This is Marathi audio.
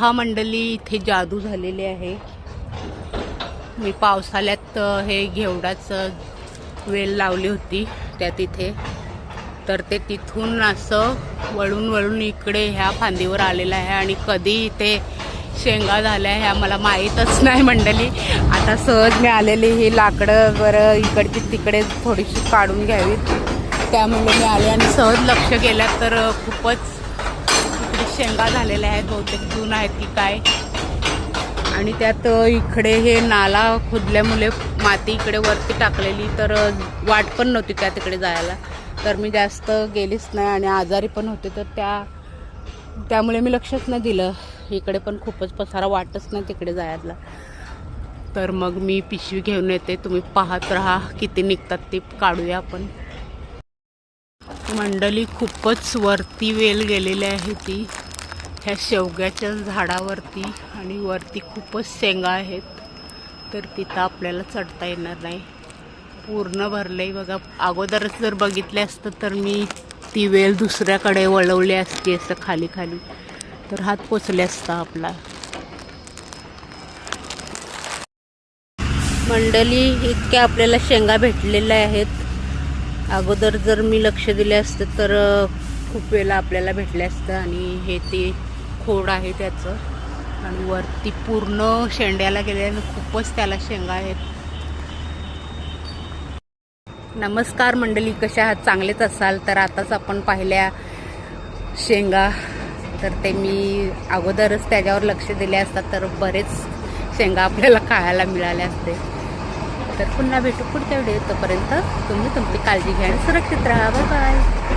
हा मंडळी इथे जादू झालेली आहे. मी पावसाळ्यात हे घेवडाचं वेल लावली होती त्या तिथे तर ते तिथून असं वळून वळून इकडे ह्या फांदीवर आलेलं आहे आणि कधी इथे शेंगा झाल्या ह्या मला माहीतच नाही मंडळी. आता सहज मी आलेली ही लाकडं बरं इकडची तिकडे थोडीशी काढून घ्यावीत. त्यामुळे मी आले आणि सहज लक्ष केलं तर खूपच शेंगा झालेल्या आहेत बहुतेक चून आहेत की काय. आणि त्यात इकडे हे नाला खोदल्यामुळे माती इकडे वरती टाकलेली तर वाट पण नव्हती त्या तिकडे जायला. तर मी जास्त गेलीच नाही आणि आजारी पण होते तर त्या त्यामुळे मी लक्षच नाही दिलं. इकडे पण खूपच पसारा वाटच नाही तिकडे जायला. तर मग मी पिशवी घेऊन येते तुम्ही पाहत राहा किती निघतात ते काढूया आपण. मंडळी खूपच वरती वेल गेलेली आहे ती. ह्या शेवग्याच्या झाडावरती आणि वरती खूपच शेंगा आहेत. तर तिथं आपल्याला चढता येणार नाही. पूर्ण भरले बघा. अगोदरच जर बघितले असतं तर मी ती वेल दुसऱ्याकडे वळवली असती असं खाली खाली. तर हात पोचले असता आपला. मंडली इतक्या आपल्याला शेंगा भेटलेल्या आहेत. अगोदर जर मी लक्ष दिले असते तर खूप वेळेला आपल्याला भेटले असतं आणि हे ते खोड आहे त्याचं. आणि वरती पूर्ण शेंड्याला गेल्यानं खूपच त्याला शेंगा आहेत. नमस्कार मंडळी कशा आहात? चांगलेच असाल तर आताच आपण पाहिल्या शेंगा. तर ते मी अगोदरच त्याच्यावर लक्ष दिले असतात तर बरेच शेंगा आपल्याला खायला मिळाले असते. तर पुन्हा भेटू पुढच्या व्हिडिओ तोपर्यंत तुम्ही तुमची काळजी घ्या आणि सुरक्षित राहा. Bye bye